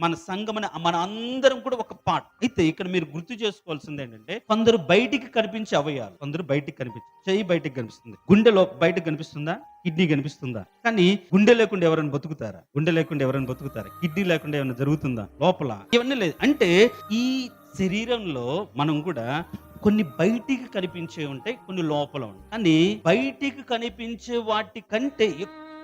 మన సంఘం మన అందరం కూడా ఒక పాట. అయితే ఇక్కడ మీరు గుర్తు చేసుకోవాల్సింది ఏంటంటే కొందరు బయటికి కనిపించే అవయాలు కొందరు బయటికి కనిపించే చెయ్యి బయటికి కనిపిస్తుంది. గుండెలో బయటకు కనిపిస్తుందా? కిడ్నీ కనిపిస్తుందా? కానీ గుండె లేకుండా ఎవరైనా బతుకుతారా? గుండె లేకుండా ఎవరైనా బతుకుతారా? కిడ్నీ లేకుండా ఏమైనా జరుగుతుందా? లోపల? ఇవన్నీ లేదు. అంటే ఈ శరీరంలో మనం కూడా కొన్ని బయటికి కనిపించే ఉంటాయి కొన్ని లోపల ఉంటాయి. కానీ బయటికి కనిపించే వాటి కంటే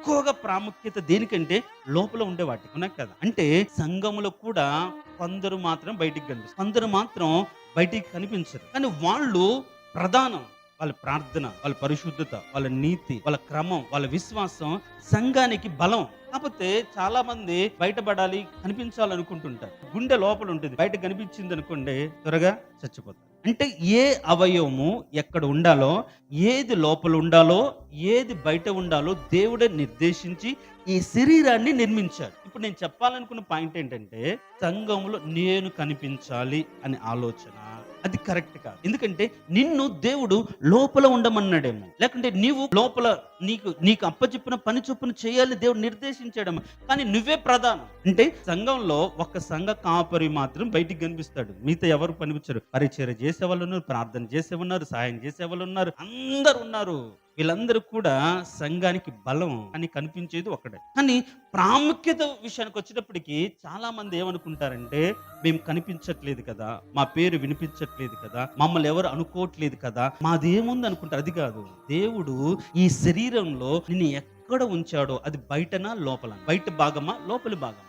ఎక్కువగా ప్రాముఖ్యత దేనికంటే లోపల ఉండే వాటికి. ఉన్నా కదా? అంటే సంఘములో కూడా కొందరు మాత్రం బయటికి కనిపిస్తారు. కొందరు మాత్రం బయటికి కనిపించరు. కానీ వాళ్ళు ప్రధానం. వాళ్ళ ప్రార్థన వాళ్ళ పరిశుద్ధత వాళ్ళ నీతి వాళ్ళ క్రమం వాళ్ళ విశ్వాసం సంఘానికి బలం. కాకపోతే చాలా మంది బయటపడాలి కనిపించాలనుకుంటుంటారు. గుండె లోపల ఉంటుంది. బయట కనిపించింది అనుకోండి త్వరగా చచ్చిపోతారు. అంటే ఏ అవయవము ఎక్కడ ఉండాలో ఏది లోపల ఉండాలో ఏది బయట ఉండాలో దేవుడే నిర్దేశించి ఈ శరీరాన్ని నిర్మించాడు. ఇప్పుడు నేను చెప్పాలనుకున్న పాయింట్ ఏంటంటే సంఘంలో నేను కనిపించాలి అనే ఆలోచన. అది కరెక్ట్ కాదు. ఎందుకంటే నిన్ను దేవుడు లోపల ఉండమన్నాడేమో. లేకుంటే నీవు లోపల నీకు నీకు అప్పచెప్పిన పని చొప్పున చేయాలని దేవుడు నిర్దేశించాడేమో. కానీ నువ్వే ప్రధానం. అంటే సంఘంలో ఒక సంఘ కాపరి మాత్రం బయటికి కనిపిస్తాడు. మిగతా ఎవరు పనిపించారు పరిచయం చేసే వాళ్ళు ఉన్నారు ప్రార్థన చేసే ఉన్నారు సాయం చేసే వాళ్ళు ఉన్నారు. అందరు ఉన్నారు. వీళ్ళందరూ కూడా సంఘానికి బలం అని కనిపించేది ఒకటే కానీ ప్రాముఖ్యత విషయానికి వచ్చేటప్పటికి చాలా మంది ఏమనుకుంటారంటే మేము కనిపించట్లేదు కదా మా పేరు వినిపించట్లేదు కదా మమ్మల్ని ఎవరు అనుకోవట్లేదు కదా మాది ఏముంది అనుకుంటారు. అది కాదు. దేవుడు ఈ శరీరంలో నిన్ను ఎక్కడ ఉంచాడో అది బయటనా లోపల బయట భాగమా లోపలి భాగమా?